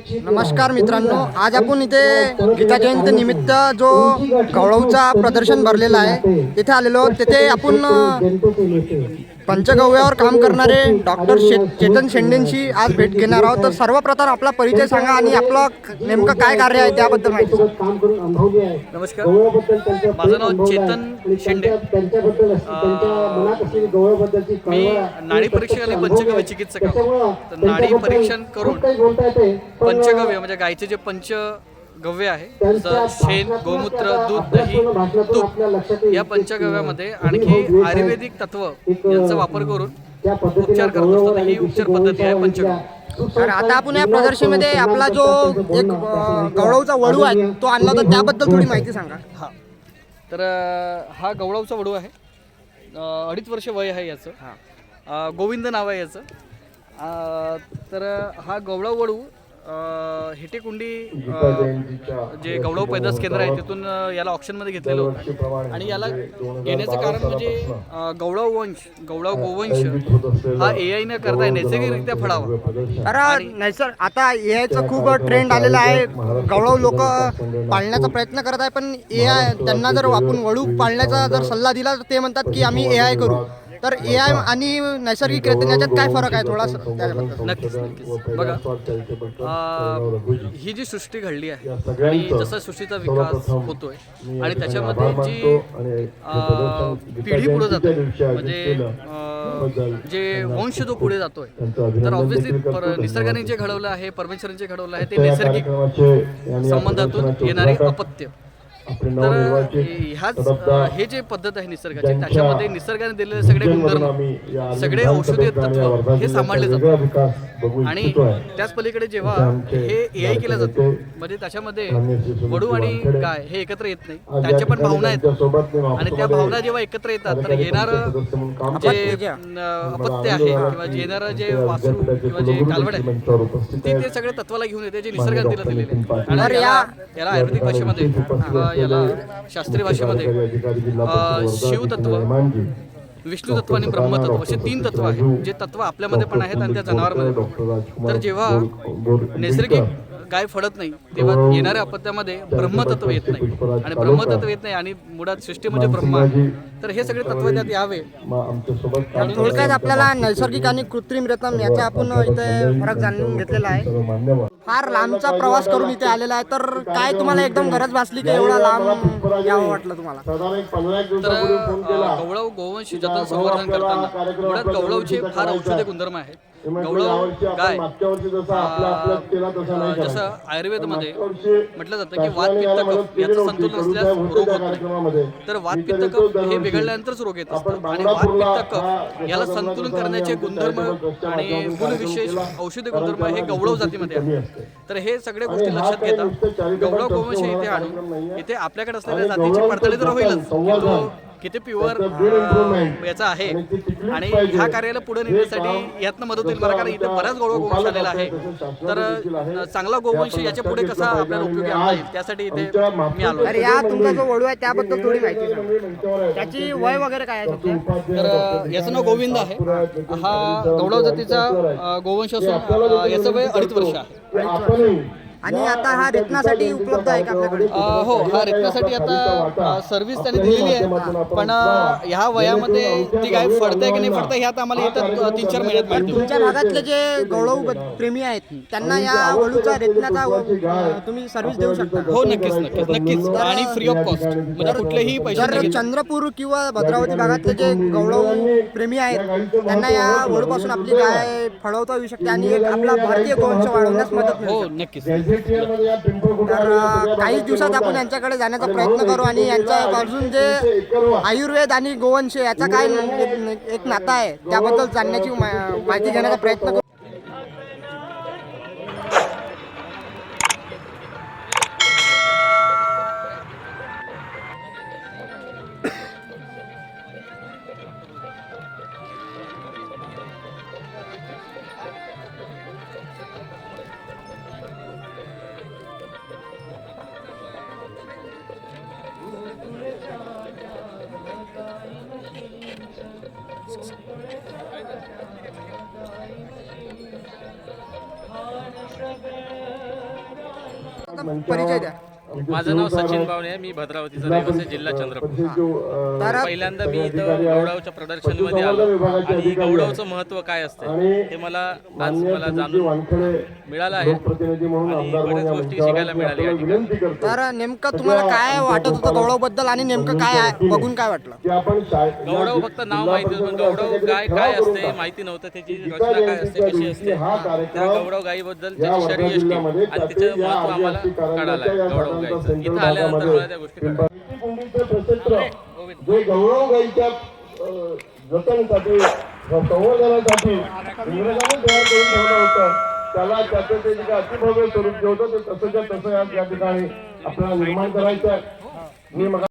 नमस्कार मित्रांनो आज आपण इथे गीता जयंती निमित्त जो गौरवचा प्रदर्शन भरलेला आहे तिथे आलेलो तिथे आपण पंचगव्यावर काम करणारे डॉक्टर शे चेतन शेंडेंशी आज भेट घेणार आहोत. तर सर्वप्रथम आपला परिचय सांगा आणि आपलं नेमकं काय कार्य आहे त्याबद्दल माहिती नमस्कार. माझं नाव चेतन शेंडे. मी नाडी परीक्षण आणि पंचगव्य चिकित्सक आहोत तर नाडी परीक्षण करून पंचगव्य म्हणजे गायचे जे पंच पंचगव्य आहे. जसं शेण गोमूत्र दूध दही तूप या पंचगव्यामध्ये आणखी आयुर्वेदिक तत्व यांचा वापर करून उपचार करत. असतो तर ही उपचार पद्धती आहे पंचगव्य. तर आता आपण या प्रदर्शनमध्ये आपला जो एक गौरवचा वडू आहे तो आणला होता त्याबद्दल थोडी माहिती सांगा. हा. तर हा गवळावचा वडू आहे. अडीच वर्ष वय आहे याचं. गोविंद नाव आहे याचं. अ, तर हा गवळाव वडू हेटेकुंडी जे गवळाव पैदास केंद्र आहे तिथून याला ऑप्शनमध्ये घेतलेलं होतं. आणि याला घेण्याचं कारण म्हणजे गवळाव वंश गवळाव गोवंश हा ए आय न करता नैसर्गिकरित्या फळावा तर नैसर आता एआयचा खूप ट्रेंड आलेला आहे. गौरव लोक पाळण्याचा प्रयत्न करत आहे पण ए आय त्यांना जर आपण वळू पाळण्याचा जर सल्ला दिला तर ते म्हणतात की आम्ही ए आय करू. तर ए आय आणि नैसर्गिक याच्यात काय फरक आहे थोडासा त्याबद्दल नक्कीच नक्कीच. बघा अं, ही जी सृष्टी घडली आहे आणि जसा सृष्टीचा विकास होतोय आणि त्याच्यामध्ये जी अं, पिढी पुढे जाते म्हणजे अं, जे वंश जो पुढे जातोय तर ऑब्व्हियसली निसर्गाने जे घडवलं आहे परमेश्वराने जे घडवलं आहे ते नैसर्गिक संबंधातून येणारे अपत्य. तर ह्याच हे जे पद्धत आहे निसर्गाची त्याच्यामध्ये निसर्गाने दिलेले सगळे गुणधर्म सगळे औषधी तत्व हे सांभाळले जातात. आणि त्याच पलीकडे जेव्हा हे ए आय केलं जातं म्हणजे त्याच्यामध्ये वडू आणि गाय हे एकत्र येत नाही. त्यांच्या पण भावना येतात आणि त्या भावना जेव्हा एकत्र येतात तर येणारं जे अपत्य आहे किंवा येणारं जे वासरू किंवा जे कालवड आहे ते ते सगळे तत्वाला घेऊन येते जे निसर्गाने दिलं दिलेले. आहे. आणि याला आयुर्वेदिक भाषेमध्ये याला शास्त्रीय भाषेमध्ये शिवतत्व विष्णू तत्व आणि ब्रह्मतत्व असे तीन तत्व आहेत जे तत्व आपल्यामध्ये पण आहेत आणि त्या जनावरमध्ये पण. तर जेव्हा नैसर्गिक गाय फडत नाही तेव्हा येणाऱ्या अपत्यामध्ये ब्रह्मतत्व येत नाही. आणि ब्रह्मतत्व येत नाही आणि मुळात सृष्टी म्हणजे ब्रह्म आहे. तर हे सगळे तत्व त्यात यावे. थोडक्यात आपल्याला नैसर्गिक आणि कृत्रिम रतन याचा आपण इथे फरक जाणून घेतलेला आहे. फार लांबचा प्रवास करून इथे आलेला आहे. तर काय तुम्हाला एकदम गरज भासली की एवढा लांब यावं वाटलं तुम्हाला? तर गवळाव गोवंश जतन संवर्धन करताना मुळात गवळावचे फार औषधी गुणधर्म आहेत. गवळाव अ, जसं आयुर्वेदमध्ये म्हटलं जातं की वात पित्त कफ याचं संतुलन असल्यास रोग होत नाही. तर वात पित्त कफ हे बिघडल्यानंतरच रोग येत असतात आणि वात पित्त कफ याला संतुलन करण्याचे गुणधर्म आणि गुणविशेष औषधी गुणधर्म हे गवळाव जातीमध्ये आहेत. तर हे सगळ्या गोष्टी लक्षात घेता. गवळाव गोवंश इथे आणून इथे आपल्याकडे असलेल्या जातीची पडताळी तर होईलच. किती प्युअर याचा आहे. आणि ह्या कार्याला पुढे नेण्यासाठी यातनं मदत होईल. मला कारण इथे बऱ्याच गौरव गोवंश आलेला आहे. तर चांगला गोवंश याच्यापुढे कसा आपल्याला उपयोगी आणता येईल त्यासाठी इथे मी आलो. तर या तुमचा जो वडू आहे त्याबद्दल थोडी माहिती त्याची वय वगैरे काय आहे? तर याचं नाव गोविंद आहे. हा गौडव जातीचा गोवंश असून याचं वय अडीच वर्ष आहे. आणि आता हा रेतनासाठी उपलब्ध आहे का आपल्याकडे? अ, हो हा रेतनासाठी आता सर्व्हिस त्यांनी दिलेली आहे. पण अ, ह्या वयामध्ये ती गाय फडते की नाही फडते ह्यात आम्हाला येतात तीन चार महिन्यात माहिती. तुमच्या भागातले जे गौरव प्रेमी आहेत त्यांना या वडूचा रेतनाचा तुम्ही सर्व्हिस देऊ शकता. हो नक्कीच नक्कीच नक्कीच. आणि फ्री ऑफ कॉस्ट म्हणजे कुठलेही पैसे घेत. चंद्रपूर किंवा भद्रावती भागातले जे गौरव प्रेमी आहेत त्यांना या वडूपासून आपली गाय फळवता येऊ शकते आणि एक आपला भारतीय गोवंश वाढवण्यास मदत मिळू हो शकते. नक्कीच. तर काही दिवसात आपण यांच्याकडे जाण्याचा प्रयत्न करू आणि यांच्या अजून जे आयुर्वेद आणि गोवंश याचा काय एक- नाता आहे त्याबद्दल जाणण्याची माहिती घेण्याचा प्रयत्न करू. परिचय द्या माझं नाव सचिन बावणे आहे. मी भद्रावतीचा रहिवासी जिल्हा चंद्रपूर. तर पहिल्यांदा मी इथं गौडवच्या प्रदर्शनीमध्ये आलो. आणि गौडवचं महत्त्व काय असतं हे मला आज मला जाणून मिळालं आहे. आणि बऱ्याच गोष्टी शिकायला मिळाल्या या ठिकाणी. तर नेमकं तुम्हाला काय वाटत होतं गौरवबद्दल आणि नेमकं काय बघून काय वाटलं? गौडव फक्त नाव माहिती होतं गौडव गाय काय असते माहिती नव्हतं त्याची रचना काय असते कशी असते. त्या गौडव गायीबद्दल त्याची शरीयष्टी आणि तिचं महत्त्व आम्हाला कळालं आहे गौडव गायचं इथं आल्यानंतर मला त्या गोष्टी कळाल्या कुंडीचं प्रक्षेत्र जे गौरव गाईच्या अं, जतनसाठी संवर्धनासाठी इंग्रजांनी तयार करून ठेवलं होतं त्याला त्याचं ते जे अतिभव्य स्वरूप जे होतं ते तसंच्या तसं या- ठिकाणी आपल्याला निर्माण करायचं आहे. मी मग